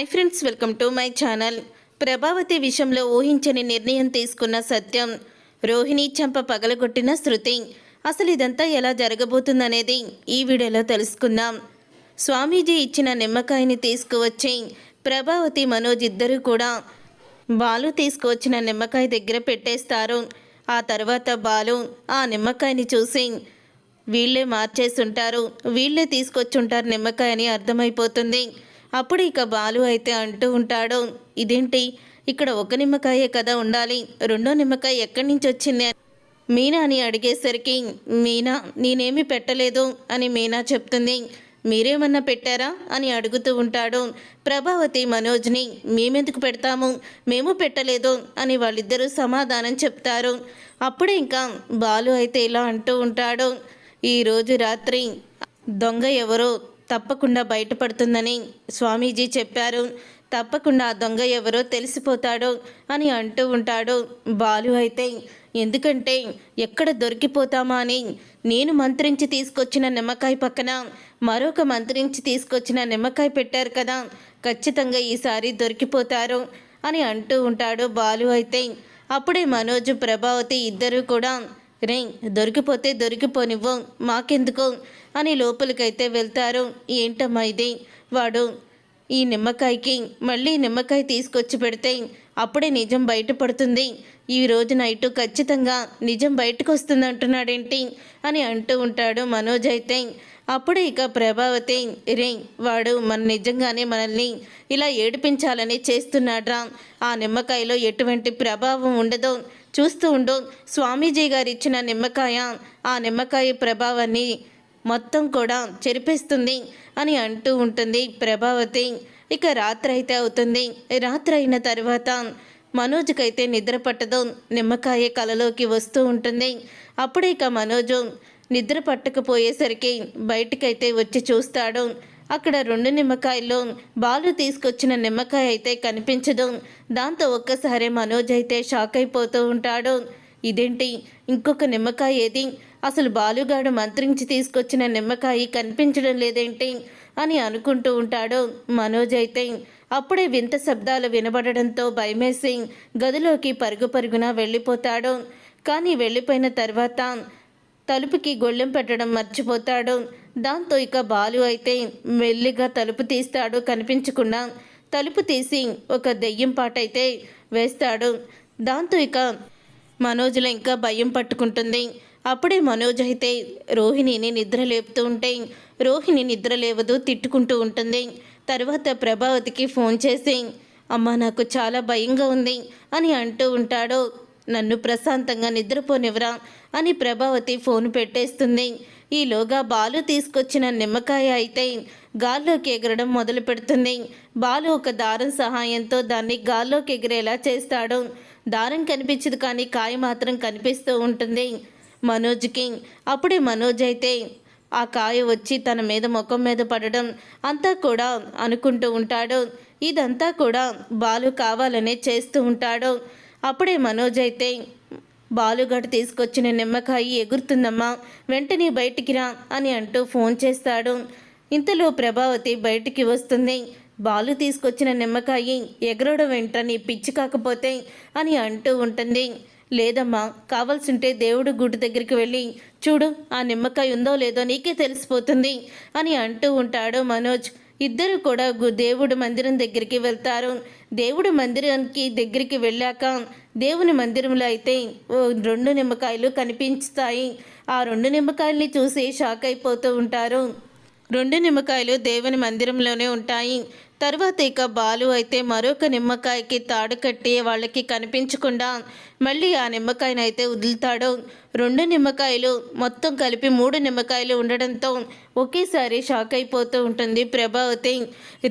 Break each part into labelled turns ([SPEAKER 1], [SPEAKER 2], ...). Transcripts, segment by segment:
[SPEAKER 1] Hi friends welcome to my channel Prabhavati విషయంలో ఊహించని నిర్ణయం తీసుకున్న సత్యం. రోహిణి చంప పగలగొట్టిన శృతి. అసలు ఇదంతా ఎలా జరగబోతుందనేది ఈ వీడియోలో తెలుసుకుందాం. స్వామీజీ ఇచ్చిన నిమ్మకాయని తీసుకువచ్చి ప్రభావతి మనోజ్ ఇద్దరు కూడా బాలు తీసుకువచ్చిన నిమ్మకాయ దగ్గర పెట్టేస్తారు. ఆ తర్వాత బాలు ఆ నిమ్మకాయని చూసి వీళ్ళే మార్చేసుంటారు. వీళ్ళే తీసుకొచ్చుంటారు నిమ్మకాయ అని అర్థమైపోతుంది. అప్పుడు ఇక బాలు అయితే అంటూ ఉంటాడు ఇదేంటి? ఇక్కడ ఒక నిమ్మకాయే కదా ఉండాలి. రెండో నిమ్మకాయ ఎక్కడి నుంచి వచ్చింది? మీనా అని అడిగేసరికి మీనా నేనేమి పెట్టలేదు అని మీనా చెప్తుంది. మీరేమన్నా పెట్టారా? అని అడుగుతూ ఉంటాడు ప్రభావతి మనోజ్ని. మేమెందుకు పెడతాము? మేము పెట్టలేదు అని వాళ్ళిద్దరూ సమాధానం చెప్తారు. అప్పుడే ఇంకా బాలు అయితే ఇలా అంటూ ఉంటాడు. ఈరోజు రాత్రి దొంగ ఎవరో తప్పకుండా బయటపడుతుందని స్వామీజీ చెప్పారు. తప్పకుండా ఆ దొంగ ఎవరో తెలిసిపోతాడు అని అంటూ ఉంటాడు. బాలు అయితే ఎందుకంటే ఎక్కడ దొరికిపోతామా అని నేను మంత్రించి తీసుకొచ్చిన నిమ్మకాయ పక్కన మరొక మంత్రించి తీసుకొచ్చిన నిమ్మకాయ పెట్టారు కదా ఖచ్చితంగా ఈసారి దొరికిపోతారు అని అంటూ ఉంటాడు బాలు అయితే. అప్పుడే మనోజ్ ప్రభావతి ఇద్దరూ కూడా రే దొరికిపోతే దొరికిపోనివ్వం మాకెందుకు? అని లోపలికైతే వెళ్తారు. ఏంటమ్మా ఇది? వాడు ఈ నిమ్మకాయకి మళ్ళీ నిమ్మకాయ తీసుకొచ్చి పెడితే అప్పుడే నిజం బయటపడుతుంది. ఈ రోజు నైట్ ఖచ్చితంగా నిజం బయటకు వస్తుంది అంటున్నాడేంటి అని అంటూ ఉంటాడు మనోజ్ అయితే. అప్పుడే ఇక ప్రభావతి రే వాడు మన నిజంగానే మనల్ని ఇలా ఏడిపించాలని చేస్తున్నాడ్రా. ఆ నిమ్మకాయలో ఎటువంటి ప్రభావం ఉండదు. చూస్తూ ఉండు. స్వామీజీ గారు ఇచ్చిన నిమ్మకాయ ఆ నిమ్మకాయ ప్రభావాన్ని మొత్తం కూడా చెరిపేస్తుంది అని అంటూ ఉంటుంది ప్రభావతి. ఇక రాత్రి అయితే అవుతుంది. రాత్రి అయిన తర్వాత మనోజ్కైతే నిద్ర పట్టదు. నిమ్మకాయ కలలోకి వస్తూ ఉంటుంది. అప్పుడే ఇక మనోజు నిద్ర పట్టకపోయేసరికి బయటికైతే వచ్చి చూస్తాడు. అక్కడ రెండు నిమ్మకాయలు బాలు తీసుకొచ్చిన నిమ్మకాయ అయితే కనిపించదు. దాంతో ఒక్కసారి మనోజ్ అయితే షాక్ అయిపోతూ ఉంటాడు. ఇదేంటి? ఇంకొక నిమ్మకాయ ఏది? అసలు బాలుగాడు మంత్రించి తీసుకొచ్చిన నిమ్మకాయ కనిపించడం లేదేంటి? అని అనుకుంటూ ఉంటాడు మనోజ్ అయితే. అప్పుడే వింత శబ్దాలు వినబడడంతో భయమేసి గదిలోకి పరుగు పరుగున వెళ్ళిపోతాడు. కానీ వెళ్ళిపోయిన తర్వాత తలుపుకి గొళ్ళెం పెట్టడం మర్చిపోతాడు. దాంతో ఇక బాలు అయితే మెల్లిగా తలుపు తీస్తాడు కనిపించకుండా. తలుపు తీసి ఒక దెయ్యం పాటైతే వేస్తాడు. దాంతో ఇక మనోజ్లో ఇంకా భయం పట్టుకుంటుంది. అప్పుడే మనోజ్ అయితే రోహిణిని నిద్ర లేపుతూ ఉంటే రోహిణి నిద్ర లేవదు తిట్టుకుంటూ ఉంటుంది. తర్వాత ప్రభావతికి ఫోన్ చేసి అమ్మ నాకు చాలా భయంగా ఉంది అని అంటూ ఉంటాడు. నన్ను ప్రశాంతంగా నిద్రపోనివ్వరా అని ప్రభావతి ఫోన్ పెట్టేస్తుంది. ఈలోగా బాలు తీసుకొచ్చిన నిమ్మకాయ అయితే గాల్లోకి ఎగరడం మొదలు పెడుతుంది. బాలు ఒక దారం సహాయంతో దాన్ని గాల్లోకి ఎగిరేలా చేస్తాడు. దారం కనిపించదు కానీ కాయ మాత్రం కనిపిస్తూ ఉంటుంది. మనోజ్కి అప్పుడే మనోజ్ అయితే ఆ కాయ వచ్చి తన మీద ముఖం మీద పడడం అంతా కూడా అనుకుంటూ ఉంటాడు. ఇదంతా కూడా బాలు కావాలనే చేస్తూ ఉంటాడు. అప్పుడే మనోజ్ అయితే బాలుగడు తీసుకొచ్చిన నిమ్మకాయ ఎగురుతుందమ్మా వెంటనే బయటికి రా అని అంటూ ఫోన్ చేస్తాడు. ఇంతలో ప్రభావతి బయటికి వస్తుంది. బాలు తీసుకొచ్చిన నిమ్మకాయ ఎగరడం వెంటనే పిచ్చి కాకపోతే అని అంటూ ఉంటుంది. లేదమ్మా కావాల్సింటే దేవుడు గుడి దగ్గరికి వెళ్ళి చూడు ఆ నిమ్మకాయ ఉందో లేదో నీకే తెలిసిపోతుంది అని అంటూ ఉంటాడు మనోజ్. ఇద్దరు కూడా గు- దేవుడు మందిరం దగ్గరికి వెళ్తారు. దేవుడు మందిరానికి దగ్గరికి వెళ్ళాక దేవుని మందిరంలో అయితే ఓ రెండు నిమ్మకాయలు కనిపించుతాయి. ఆ రెండు నిమ్మకాయల్ని చూసి షాక్ అయిపోతూ ఉంటారు. రెండు నిమ్మకాయలు దేవుని మందిరంలోనే ఉంటాయి. తర్వాత ఇక బాలు అయితే మరొక నిమ్మకాయకి తాడు కట్టి వాళ్ళకి కనిపించకుండా మళ్ళీ ఆ నిమ్మకాయను అయితే వదులుతాడు. రెండు నిమ్మకాయలు మొత్తం కలిపి మూడు నిమ్మకాయలు ఉండడంతో ఒకేసారి షాక్ అయిపోతూ ఉంటుంది ప్రభావతి.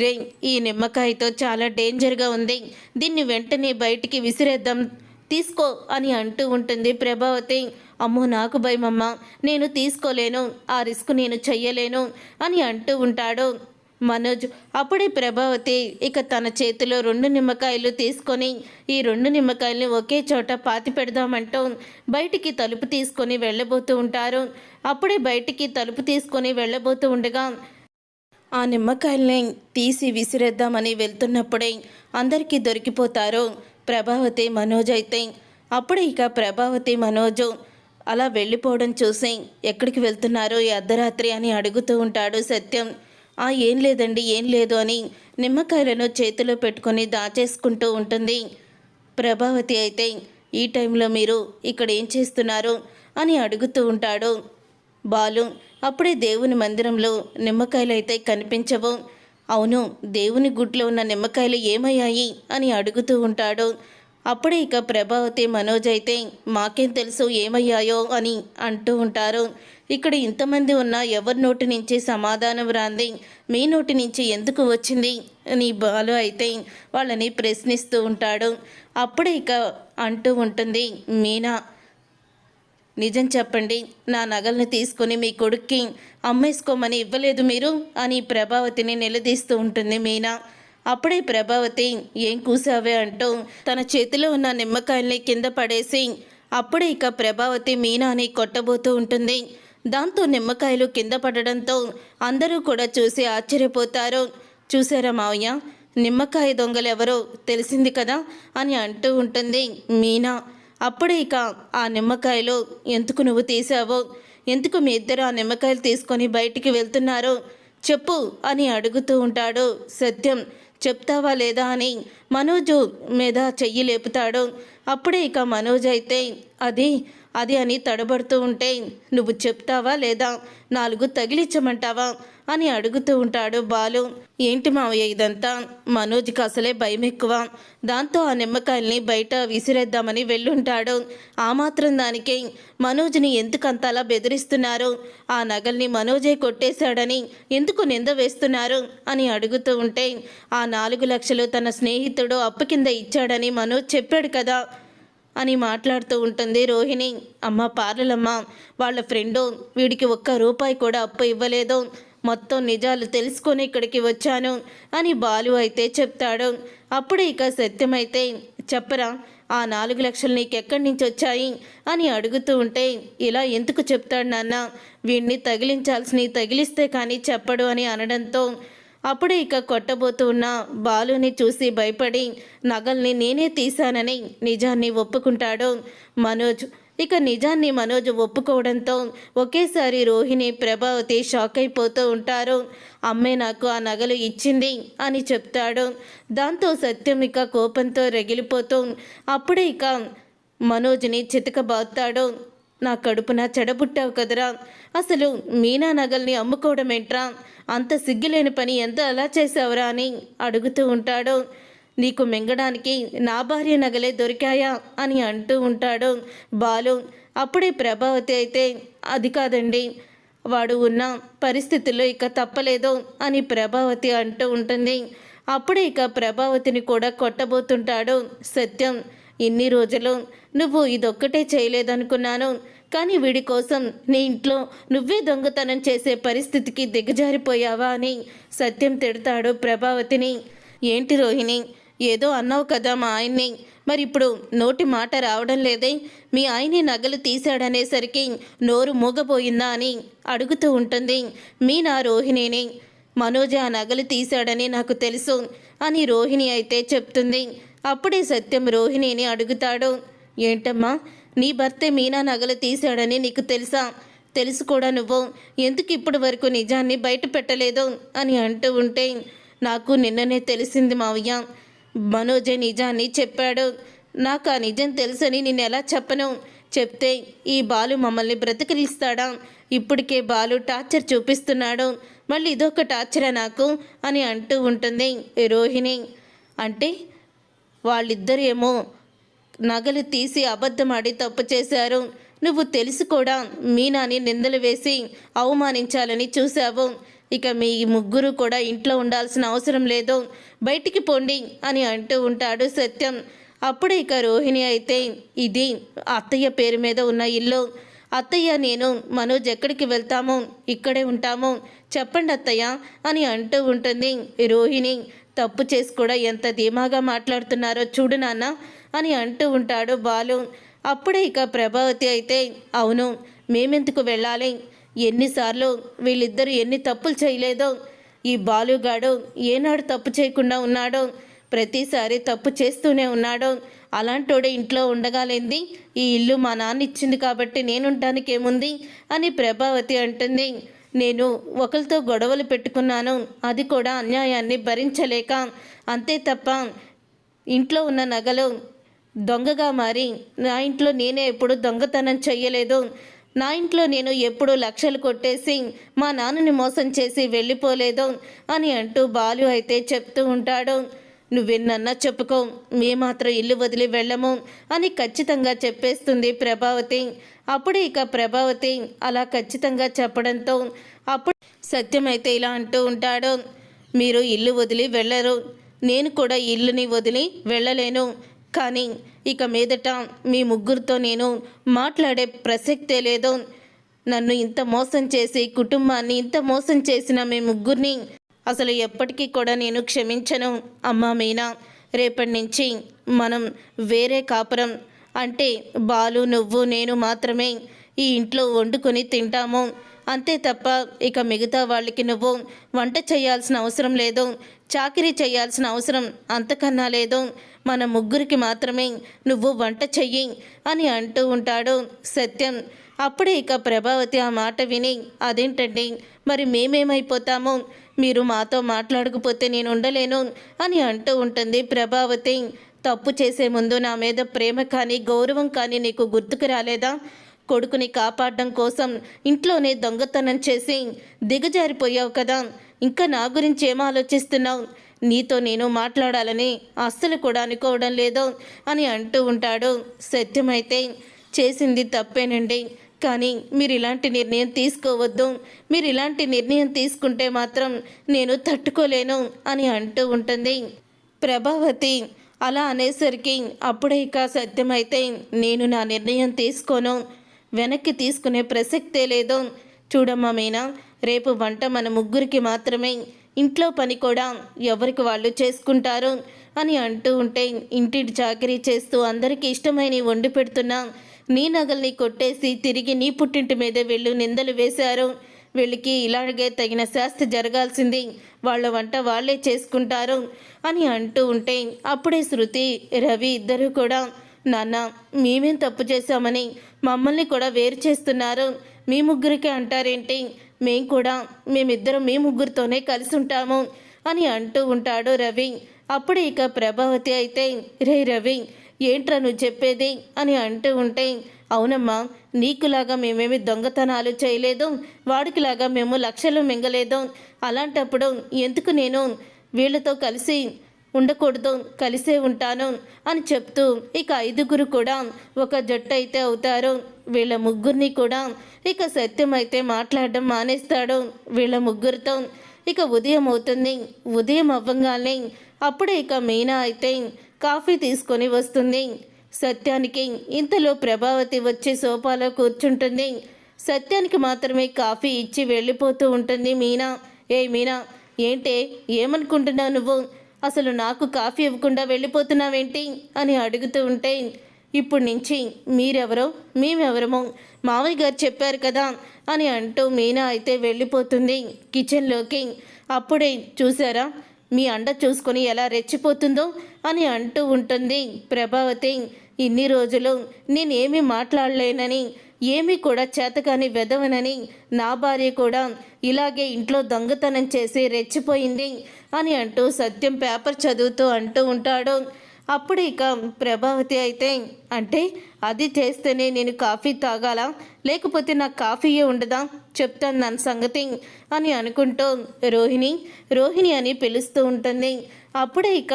[SPEAKER 1] రే ఈ నిమ్మకాయతో చాలా డేంజర్గా ఉంది. దీన్ని వెంటనే బయటికి విసిరేద్దాం. తీసుకో అని అంటూ ఉంటుంది ప్రభావతి. అమ్మో నాకు భయమమ్మ నేను తీసుకోలేను ఆ రిస్క్ నేను చెయ్యలేను అని అంటూ ఉంటాడు మనోజ్. అప్పుడే ప్రభావతి ఇక తన చేతిలో రెండు నిమ్మకాయలు తీసుకొని ఈ రెండు నిమ్మకాయల్ని ఒకే చోట పాతి పెడదామంటూ బయటికి తలుపు తీసుకొని వెళ్ళబోతూ ఉంటారు. అప్పుడే బయటికి తలుపు తీసుకొని వెళ్ళబోతూ ఉండగా ఆ నిమ్మకాయల్ని తీసి విసిరేద్దామని వెళ్తున్నప్పుడే అందరికీ దొరికిపోతారు. ప్రభావతి మనోజ్ అయితే అప్పుడే ఇక ప్రభావతి మనోజు అలా వెళ్ళిపోవడం చూసి ఎక్కడికి వెళ్తున్నారు? ఈ అర్ధరాత్రి అని అడుగుతూ ఉంటాడు సత్యం. ఆ ఏం లేదండి ఏం లేదు అని నిమ్మకాయలను చేతిలో పెట్టుకొని దాచేసుకుంటూ ఉంటుంది. ప్రభావతి అయితే ఈ టైంలో మీరు ఇక్కడ ఏం చేస్తున్నారు? అని అడుగుతూ ఉంటాడు. బాలు అప్పుడే దేవుని మందిరంలో నిమ్మకాయలు అయితే కనిపించవు. అవును దేవుని గుట్లో ఉన్న నిమ్మకాయలు ఏమయ్యాయి అని అడుగుతూ ఉంటాడు. అప్పుడే ఇక ప్రభావతి మనోజ్ అయితే మాకేం తెలుసు ఏమయ్యాయో అని అంటూ ఉంటారు. ఇక్కడ ఇంతమంది ఉన్నా ఎవరి నోటి నుంచి సమాధానం రాంది? మీ నోటి నుంచి ఎందుకు వచ్చింది? అని బాలు అయితే వాళ్ళని ప్రశ్నిస్తూ ఉంటాడు. అప్పుడే ఇక అంటూ ఉంటుంది మీనా నిజం చెప్పండి నా నగల్ని తీసుకుని మీ కొడుక్కి అమ్మేసుకోమని ఇవ్వలేదు మీరు అని ప్రభావతిని నిలదీస్తూ ఉంటుంది మీనా. అప్పుడే ప్రభావతి ఏం కూసావే? అంటూ తన చేతిలో ఉన్న నిమ్మకాయల్ని కింద పడేసి అప్పుడే ఇక ప్రభావతి మీనాని కొట్టబోతూ ఉంటుంది. దాంతో నిమ్మకాయలు కింద పడడంతో అందరూ కూడా చూసి ఆశ్చర్యపోతారు. చూసారా మావయ్య నిమ్మకాయ దొంగలు ఎవరో తెలిసింది కదా? అని అంటూ ఉంటుంది మీనా. అప్పుడే ఇక ఆ నిమ్మకాయలు ఎందుకు నువ్వు తీసావో? ఎందుకు మీ ఇద్దరు ఆ నిమ్మకాయలు తీసుకొని బయటికి వెళ్తున్నారో చెప్పు అని అడుగుతూ ఉంటాడు. సత్యం చెప్తావా లేదా అని మనోజు మీద చెయ్యి లేపుతాడు. అప్పుడే ఇక మనోజ్ అయితే అది అది అని తడబడుతూ ఉంటే నువ్వు చెప్తావా లేదా? నాలుగు తగిలిచ్చమంటావా? అని అడుగుతూ ఉంటాడు బాలు. ఏంటి మావయ్య ఇదంతా? మనోజ్కి అసలే భయం ఎక్కువ దాంతో ఆ నిమ్మకాయల్ని బయట విసిరేద్దామని వెళ్ళుంటాడు. ఆ మాత్రం దానికే మనోజ్ని ఎందుకంతలా బెదిరిస్తున్నారు? ఆ నగల్ని మనోజే కొట్టేశాడని ఎందుకు నింద వేస్తున్నారు? అని అడుగుతూ ఉంటే ఆ నాలుగు లక్షలు తన స్నేహితుడు అప్పు కింద ఇచ్చాడని మనోజ్ చెప్పాడు కదా. అని మాట్లాడుతూ ఉంటుంది రోహిణి. అమ్మ పార్లలమ్మ వాళ్ళ ఫ్రెండు వీడికి ఒక్క రూపాయి కూడా అప్పు ఇవ్వలేదు. మొత్తం నిజాలు తెలుసుకొని ఇక్కడికి వచ్చాను అని బాలు అయితే చెప్తాడు. అప్పుడు ఇక సత్యమైతే చెప్పరా ఆ నాలుగు లక్షలు నీకెక్కడి నుంచి వచ్చాయి అని అడుగుతూ ఉంటే ఇలా ఎందుకు చెప్తాడు నాన్న? వీడిని తగిలించాల్సిన తగిలిస్తే కానీ చెప్పడు అని అనడంతో అప్పుడే ఇక కొట్టబోతున్న బాలుని చూసి భయపడి నగల్ని నేనే తీశానని నిజాన్ని ఒప్పుకుంటాడు మనోజ్. ఇక నిజాన్ని మనోజ్ ఒప్పుకోవడంతో ఒకేసారి రోహిణి ప్రభావతి షాక్ అయిపోతూ ఉంటారు. అమ్మే నాకు ఆ నగలు ఇచ్చింది అని చెప్తాడు. దాంతో సత్యం ఇక కోపంతో రగిలిపోతూ అప్పుడే ఇక మనోజ్ని చితకబాతాడు నా కడుపున చెడబుట్టావు కదరా. అసలు మీనా నగల్ని అమ్ముకోవడం ఏంట్రా? అంత సిగ్గులేని పని ఎంత అలా చేసావురా అని అడుగుతూ ఉంటాడు. నీకు మింగడానికి నా భార్య నగలే దొరికాయా అని అంటూ ఉంటాడు. బాలు అప్పుడే ప్రభావతి అయితే అది కాదండి వాడు ఉన్న పరిస్థితుల్లో ఇక తప్పలేదు అని ప్రభావతి అంటూ ఉంటుంది. అప్పుడే ఇక ప్రభావతిని కూడా కొట్టబోతుంటాడు సత్యం. ఇన్ని రోజులు నువ్వు ఇదొక్కటే చేయలేదనుకున్నాను. కానీ వీడి కోసం నీ ఇంట్లో నువ్వే దొంగతనం చేసే పరిస్థితికి దిగజారిపోయావా అని సత్యం తిడతాడు ప్రభావతిని. ఏంటి రోహిణి? ఏదో అన్నావు కదా మా ఆయన్ని. మరి ఇప్పుడు నోటి మాట రావడం లేదే. మీ ఆయనే నగలు తీశాడనేసరికి నోరు మూగపోయిందా అని అడుగుతూ ఉంటుంది మీ నా రోహిణిని. మనోజ్ ఆ నగలు తీశాడని నాకు తెలుసు అని రోహిణి అయితే చెప్తుంది. అప్పుడే సత్యం రోహిణిని అడుగుతాడు. ఏంటమ్మా నీ భర్తే మీనా నగలు తీశాడని నీకు తెలుసా? తెలుసు కూడా నువ్వు. ఎందుకు ఇప్పటి వరకు నిజాన్ని బయట పెట్టలేదు? అని అంటూ ఉంటే నాకు నిన్ననే తెలిసింది మావయ్య. మనోజే నిజాన్ని చెప్పాడు. నాకు ఆ నిజం తెలుసని నేను ఎలా చెప్పను? చెప్తే ఈ బాలు మమ్మల్ని బ్రతికిలిస్తాడా? ఇప్పటికే బాలు టార్చర్ చూపిస్తున్నాడు. మళ్ళీ ఇదొక టార్చరా నాకు? అని అంటూ ఉంటుంది రోహిణి. అంటే వాళ్ళిద్దరేమో నగలు తీసి అబద్ధమాడి తప్పు చేశారు. నువ్వు తెలిసి కూడా మీనాని నిందలు వేసి అవమానించాలని చూశావు. ఇక మీ ముగ్గురు కూడా ఇంట్లో ఉండాల్సిన అవసరం లేదు. బయటికి పోండి అని అంటూ ఉంటాడు సత్యం. అప్పుడు ఇక రోహిణి అయితే ఇది అత్తయ్య పేరు మీద ఉన్న ఇల్లు. అత్తయ్య నేను మనోజ్ ఎక్కడికి వెళ్తాము? ఇక్కడే ఉంటాము. చెప్పండి అత్తయ్య అని అంటూ ఉంటుంది రోహిణి. తప్పు చేసి కూడా ఎంత ధీమాగా మాట్లాడుతున్నారో చూడు నాన్న అని అంటూ ఉంటాడు బాలు. అప్పుడే ఇక ప్రభావతి అయితే అవును మేమెందుకు వెళ్ళాలి? ఎన్నిసార్లు వీళ్ళిద్దరూ ఎన్ని తప్పులు చేయలేదో. ఈ బాలుగాడు ఏనాడు తప్పు చేయకుండా ఉన్నాడో ప్రతిసారి తప్పు చేస్తూనే ఉన్నాడో. అలాంటోడే ఇంట్లో ఉండగాలేంది? ఈ ఇల్లు మా నాన్న ఇచ్చింది కాబట్టి నేనుంటానికి ఏముంది అని ప్రభావతి అంటుంది. నేను ఒకరితో గొడవలు పెట్టుకున్నాను. అది కూడా అన్యాయాన్ని భరించలేక. అంతే తప్ప ఇంట్లో ఉన్న నగలు దొంగగా మారి నా ఇంట్లో నేనే ఎప్పుడు దొంగతనం చెయ్యలేదు. నా ఇంట్లో నేను ఎప్పుడు లక్షలు కొట్టేసి మా నాన్నని మోసం చేసి వెళ్ళిపోలేదు అని అంటూ బాలు అయితే చెప్తూ ఉంటాడు. నువ్వెన్నన్నా చెప్పుకో మేమాత్రం ఇల్లు వదిలి వెళ్ళము అని ఖచ్చితంగా చెప్పేస్తుంది ప్రభావతి. అప్పుడు ఇక ప్రభావతి అలా ఖచ్చితంగా చెప్పడంతో అప్పుడు సత్యమైతే ఇలా అంటూ ఉంటాడు. మీరు ఇల్లు వదిలి వెళ్ళరు. నేను కూడా ఇల్లుని వదిలి వెళ్ళలేను. కానీ ఇక మీదట మీ ముగ్గురితో నేను మాట్లాడే ప్రసక్తే లేదు. నన్ను ఇంత మోసం చేసి కుటుంబాన్ని ఇంత మోసం చేసిన మీ ముగ్గురిని అసలు ఎప్పటికీ కూడా నేను క్షమించను అమ్మా మీనా. రేపటి నుంచి మనం వేరే కాపురం. అంటే బాలు నువ్వు నేను మాత్రమే ఈ ఇంట్లో వండుకొని తింటాము. అంతే తప్ప ఇక మిగతా వాళ్ళకి నువ్వు వంట చేయాల్సిన అవసరం లేదు. చాకరీ చేయాల్సిన అవసరం అంతకన్నా లేదు. మన ముగ్గురికి మాత్రమే నువ్వు వంట చెయ్యి అని అంటూ ఉంటాడు సత్యం. అప్పుడే ఇక ప్రభావతి ఆ మాట విని అదేంటండి? మరి మేమేమైపోతాము? మీరు మాతో మాట్లాడకపోతే నేను ఉండలేను అని అంటూ ఉంటుంది ప్రభావతి. తప్పు చేసే ముందు నా మీద ప్రేమ కానీ గౌరవం కానీ నీకు గుర్తుకు రాలేదా? కొడుకుని కాపాడడం కోసం ఇంట్లోనే దొంగతనం చేసి దిగజారిపోయావు కదా. ఇంకా నా గురించి ఏం ఆలోచిస్తున్నావు? నీతో నేను మాట్లాడాలని అస్సలు కూడా అనుకోవడం లేదు అని అంటూ ఉంటాడు. సత్యమైతే చేసింది తప్పేనండి. కానీ మీరు ఇలాంటి నిర్ణయం తీసుకోవద్దు. మీరు ఇలాంటి నిర్ణయం తీసుకుంటే మాత్రం నేను తట్టుకోలేను అని అంటూ ఉంటుంది. ప్రభావతి అలా అనేసరికి అప్పుడే ఇక సత్యమైతే నేను నా నిర్ణయం తీసుకోను. వెనక్కి తీసుకునే ప్రసక్తే లేదు. చూడమ్మా మీనా రేపు వంట మన ముగ్గురికి మాత్రమే. ఇంట్లో పని కూడా ఎవరికి వాళ్ళు చేసుకుంటారు అని అంటూ ఉంటే ఇంటి చాకరీ చేస్తూ అందరికీ ఇష్టమైన వండి పెడుతున్నా. నీ నగల్ని కొట్టేసి తిరిగి నీ పుట్టింటి మీదే వెళ్ళు నిందలు వేశారు. వీళ్ళకి ఇలాగే తగిన శాస్తి జరగాల్సింది. వాళ్ళ వంట వాళ్ళే చేసుకుంటారు అని అంటూ ఉంటే అప్పుడే శృతి రవి ఇద్దరు కూడా నాన్న మేమేం తప్పు చేశామని మమ్మల్ని కూడా వేరు చేస్తున్నారు. మీ ముగ్గురికి అంటారేంటి? మేం కూడా మేమిద్దరం మీ ముగ్గురితోనే కలిసి ఉంటాము అని అంటూ ఉంటాడు రవి. అప్పుడు ఇక ప్రభావతి అయితే రే రవి ఏంట్రా నువ్వు చెప్పేది? అని అంటూ ఉంటే అవునమ్మా నీకులాగా మేమేమి దొంగతనాలు చేయలేదు వాడికిలాగా మేము లక్షలు మింగలేదు. అలాంటప్పుడు ఎందుకు నేను వీళ్ళతో కలిసి ఉండకూడదు కలిసే ఉంటాను అని చెప్తూ ఇక ఐదుగురు కూడా ఒక జట్టు అయితే అవుతారు. వీళ్ళ ముగ్గురిని కూడా ఇక సత్యం అయితే మాట్లాడడం మానేస్తాడు వీళ్ళ ముగ్గురితో. ఇక ఉదయం అవుతుంది. ఉదయం అవ్వగానే అప్పుడే ఇక మీనా అయితే కాఫీ తీసుకొని వస్తుంది. సత్యానికి ఇంతలో ప్రభావతి వచ్చి సోఫాలో కూర్చుంటుంది. సత్యానికి మాత్రమే కాఫీ ఇచ్చి వెళ్ళిపోతూ ఉంటుంది మీనా. ఏ మీనా ఏంటే ఏమనుకుంటున్నావు నువ్వు? అసలు నాకు కాఫీ ఇవ్వకుండా వెళ్ళిపోతున్నావేంటి? అని అడుగుతూ ఉంటే ఇప్పుడు నుంచి మీరెవరో మేమెవరమో మామయ్య గారు చెప్పారు కదా అని అంటూ మీనా అయితే వెళ్ళిపోతుంది. కిచెన్లోకి. అప్పుడే చూసారా మీ అండ చూసుకొని ఎలా రెచ్చిపోతుందో అని అంటూ ఉంటుంది ప్రభావతి. ఇన్ని రోజులు నేనేమీ మాట్లాడలేనని ఏమీ కూడా చేతకాని వెదవనని నా భార్య కూడా ఇలాగే ఇంట్లో దొంగతనం చేసి రెచ్చిపోయింది అని అంటూ సత్యం పేపర్ చదువుతూ అంటూ ఉంటాడు. అప్పుడు ఇక ప్రభావతి అయితే అంటే అది చేస్తేనే నేను కాఫీ తాగాలా? లేకపోతే నాకు కాఫీయే ఉండదా? చెప్తాను నన్ను సంగతి అని అనుకుంటూ రోహిణి రోహిణి అని పిలుస్తూ ఉంటుంది. అప్పుడే ఇక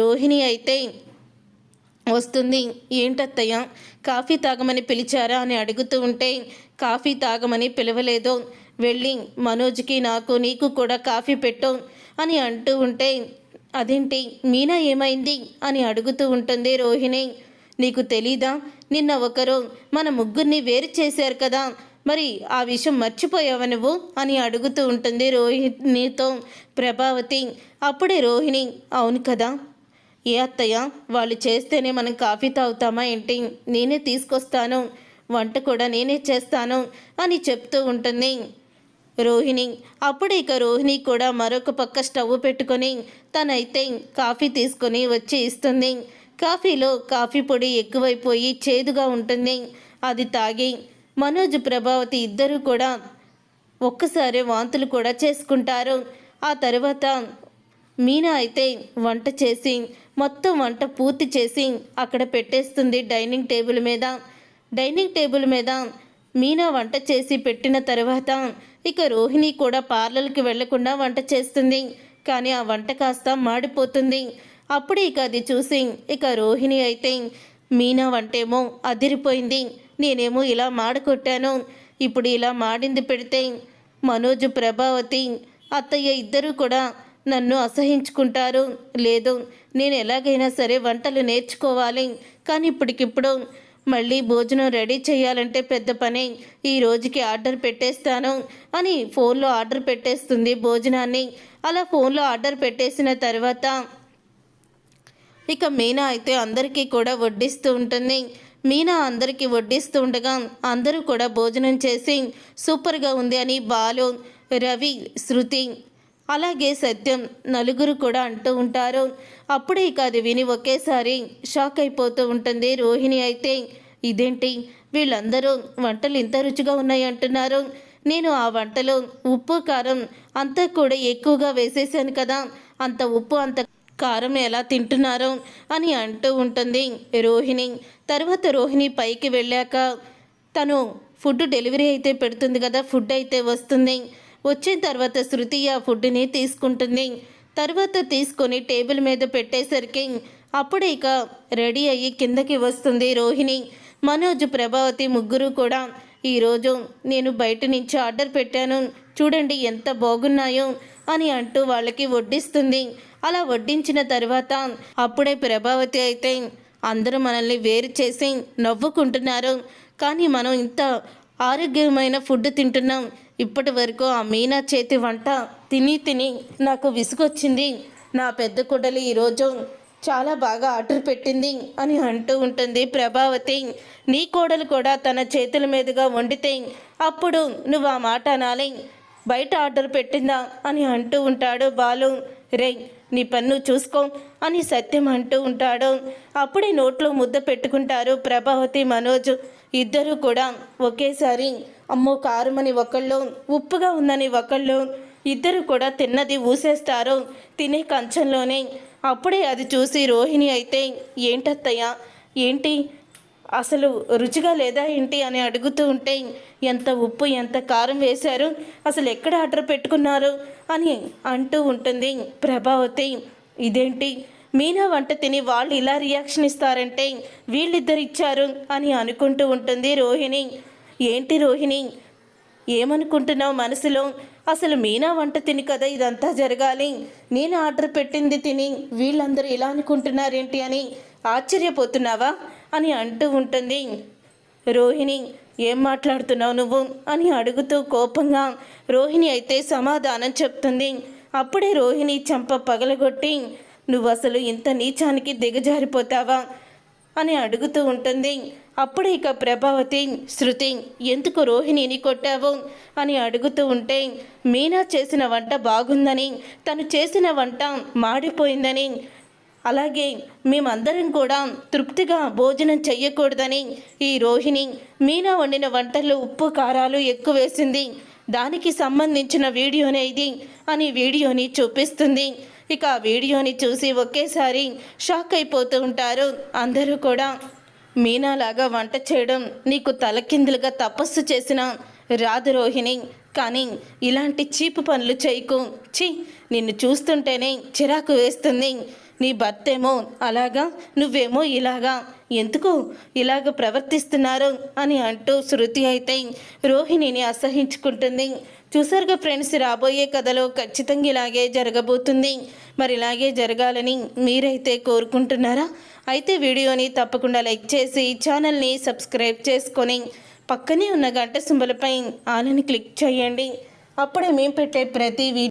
[SPEAKER 1] రోహిణి అయితే వస్తుంది. ఏంటత్తయ్య కాఫీ తాగమని పిలిచారా అని అడుగుతూ ఉంటే కాఫీ తాగమని పిలవలేదు. వెళ్ళి మనోజ్కి నాకు నీకు కూడా కాఫీ పెట్టు అని అంటూ ఉంటే అదేంటి మీనా ఏమైంది అని అడుగుతూ ఉంటుంది రోహిణి. నీకు తెలీదా నిన్న ఒకరు మన ముగ్గురిని వేరు చేశారు కదా మరి ఆ విషయం మర్చిపోయావా నువ్వు? అని అడుగుతూ ఉంటుంది రోహిణితో ప్రభావతి అప్పుడే రోహిణి అవును కదా? ఏ అత్తయ్య వాళ్ళు చేస్తేనే మనం కాఫీ తాగుతామా ఏంటి? నేనే తీసుకొస్తాను. వంట కూడా నేనే చేస్తాను అని చెప్తూ ఉంటుంది. రోహిణి అప్పుడు ఇక రోహిణి కూడా మరొక పక్క స్టవ్ పెట్టుకొని తనైతే కాఫీ తీసుకొని వచ్చి ఇస్తుంది. కాఫీలో కాఫీ పొడి ఎక్కువైపోయి చేదుగా ఉంటుంది. అది తాగి మనోజ్ ప్రభావతి ఇద్దరూ కూడా ఒక్కసారి వాంతులు కూడా చేసుకుంటారు. ఆ తర్వాత మీనా అయితే వంట చేసి మొత్తం వంట పూర్తి చేసి అక్కడ పెట్టేస్తుంది డైనింగ్ టేబుల్ మీద. డైనింగ్ టేబుల్ మీద మీనా వంట చేసి పెట్టిన తర్వాత ఇక రోహిణి కూడా పార్లర్కి వెళ్ళకుండా వంట చేస్తుంది. కానీ ఆ వంట కాస్త మాడిపోతుంది. అప్పుడు ఇక అది చూసి ఇక రోహిణి అయితే మీనా వంటేమో అదిరిపోయింది. నేనేమో ఇలా మాడకొట్టాను. ఇప్పుడు ఇలా మాడింది పెడితే మనోజ్ ప్రభావతి అత్తయ్య ఇద్దరూ కూడా నన్ను అసహించుకుంటారు. లేదు నేను ఎలాగైనా సరే వంటలు నేర్చుకోవాలి. కానీ ఇప్పటికిప్పుడు మళ్ళీ భోజనం రెడీ చేయాలంటే పెద్ద పని. ఈ రోజుకి ఆర్డర్ పెట్టేస్తాను అని ఫోన్లో ఆర్డర్ పెట్టేస్తుంది భోజనాన్ని. అలా ఫోన్లో ఆర్డర్ పెట్టేసిన తర్వాత ఇక మీనా అయితే అందరికీ కూడా వడ్డిస్తూ ఉంటుంది. మీనా అందరికీ వడ్డిస్తూ ఉండగా అందరూ కూడా భోజనం చేసి సూపర్గా ఉంది అని బాలు రవి శృతి అలాగే సత్యం నలుగురు కూడా అంటూ ఉంటారు. అప్పుడే ఇక అది విని ఒకేసారి షాక్ అయిపోతూ ఉంటుంది రోహిణి అయితే. ఇదేంటి? వీళ్ళందరూ వంటలు ఇంత రుచిగా ఉన్నాయి అంటున్నారు. నేను ఆ వంటలో ఉప్పు కారం అంతా కూడా ఎక్కువగా వేసేసాను కదా. అంత ఉప్పు అంత కారం ఎలా తింటున్నారో అని అంటూ ఉంటుంది రోహిణి. తర్వాత రోహిణి పైకి వెళ్ళాక తను ఫుడ్ డెలివరీ అయితే పెడుతుంది కదా ఫుడ్ అయితే వస్తుంది. వచ్చిన తర్వాత శృతి ఆ ఫుడ్ని తీసుకుంటుంది. తర్వాత తీసుకొని టేబుల్ మీద పెట్టేసరికి అప్పుడే ఇక రెడీ అయ్యి కిందకి వస్తుంది రోహిణి. మనోజ్ ప్రభావతి ముగ్గురు కూడా ఈరోజు నేను బయట నుంచి ఆర్డర్ పెట్టాను చూడండి ఎంత బాగున్నాయో అని అంటూ వాళ్ళకి వడ్డిస్తుంది. అలా వడ్డించిన తర్వాత అప్పుడే ప్రభావతి అయితే అందరూ మనల్ని వేరు చేసి నవ్వుకుంటున్నారు. కానీ మనం ఇంత ఆరోగ్యమైన ఫుడ్ తింటున్నాం. ఇప్పటి వరకు ఆ మీనా చేతి వంట తిని తిని నాకు విసుగొచ్చింది. నా పెద్ద కొడలి ఈరోజు చాలా బాగా ఆర్డర్ పెట్టింది అని అంటూ ఉంటుంది ప్రభావతి. నీ కోడలు కూడా తన చేతుల మీదుగా వండితే అప్పుడు నువ్వు ఆ మాట అనాలి. బయట ఆర్డర్ పెట్టిందా అని అంటూ ఉంటాడు బాలు. రే నీ పన్ను చూసుకో అని సత్యం అంటూ ఉంటాడు. అప్పుడే నోట్లో ముద్ద పెట్టుకుంటారు ప్రభావతి మనోజ్. ఇద్దరూ కూడా ఒకేసారి అమ్మో కారమని ఒకళ్ళు ఉప్పుగా ఉందని ఒకళ్ళు. ఇద్దరు కూడా తిన్నది ఊసేస్తారు తినే కంచంలోనే. అప్పుడే అది చూసి రోహిణి అయితే ఏంటత్తయ్య? ఏంటి? అసలు రుచిగా లేదా ఏంటి అని అడుగుతూ ఉంటే ఎంత ఉప్పు ఎంత కారం వేశారు అసలు ఎక్కడ ఆర్డర్ పెట్టుకున్నారు అని అంటూ ఉంటుంది ప్రభావతి. ఇదేంటి? మీనా వంట తిని వాళ్ళు ఇలా రియాక్షన్ ఇస్తారంటే వీళ్ళిద్దరు ఇచ్చారు అని అనుకుంటూ ఉంటుంది రోహిణి. ఏంటి రోహిణి? ఏమనుకుంటున్నావు మనసులో? అసలు మీనా వంట తిని కదా ఇదంతా జరగాలి. నేను ఆర్డర్ పెట్టింది తిని వీళ్ళందరూ ఇలా అనుకుంటున్నారేంటి అని ఆశ్చర్యపోతున్నావా? అని అంటూ ఉంటుంది. రోహిణి ఏం మాట్లాడుతున్నావు నువ్వు? అని అడుగుతూ కోపంగా రోహిణి అయితే సమాధానం చెప్తుంది. అప్పుడే రోహిణి చంప పగలగొట్టి నువ్వు అసలు ఇంత నీచానికి దిగజారిపోతావా? అని అడుగుతూ ఉంటుంది. అప్పుడు ఇక ప్రభావతి శృతి ఎందుకు రోహిణిని కొట్టావు? అని అడుగుతూ ఉంటే మీనా చేసిన వంట బాగుందని తను చేసిన వంట మాడిపోయిందని అలాగే మేమందరం కూడా తృప్తిగా భోజనం చెయ్యకూడదని ఈ రోహిణి మీనా వండిన వంటల్లో ఉప్పు కారాలు ఎక్కువ వేసింది. దానికి సంబంధించిన వీడియోనే ఇది అని వీడియోని చూపిస్తుంది. ఇక ఆ వీడియోని చూసి ఒకేసారి షాక్ అయిపోతూ ఉంటారు అందరూ కూడా. మీనాలాగా వంట చేయడం నీకు తలకిందులుగా తపస్సు చేసిన రాదు రోహిణి కానీ ఇలాంటి చీపు పనులు చేయకు. ఛీ నిన్ను చూస్తుంటేనే చిరాకు వేస్తుంది. నీ భర్త ఏమో అలాగా నువ్వేమో ఇలాగా. ఎందుకు ఇలాగ ప్రవర్తిస్తున్నారు అని అంటూ శృతి అయితే రోహిణిని అసహించుకుంటుంది. చూసారుగా ఫ్రెండ్స్ రాబోయే కథలో ఖచ్చితంగా ఇలాగే జరగబోతుంది. మరి ఇలాగే జరగాలని మీరైతే కోరుకుంటున్నారా? అయితే వీడియోని తప్పకుండా లైక్ చేసి ఛానల్ని సబ్స్క్రైబ్ చేసుకొని పక్కనే ఉన్న గంట సింబలపై ఆలని క్లిక్ చేయండి. అప్పుడే మేము పెట్టే ప్రతి వీడియో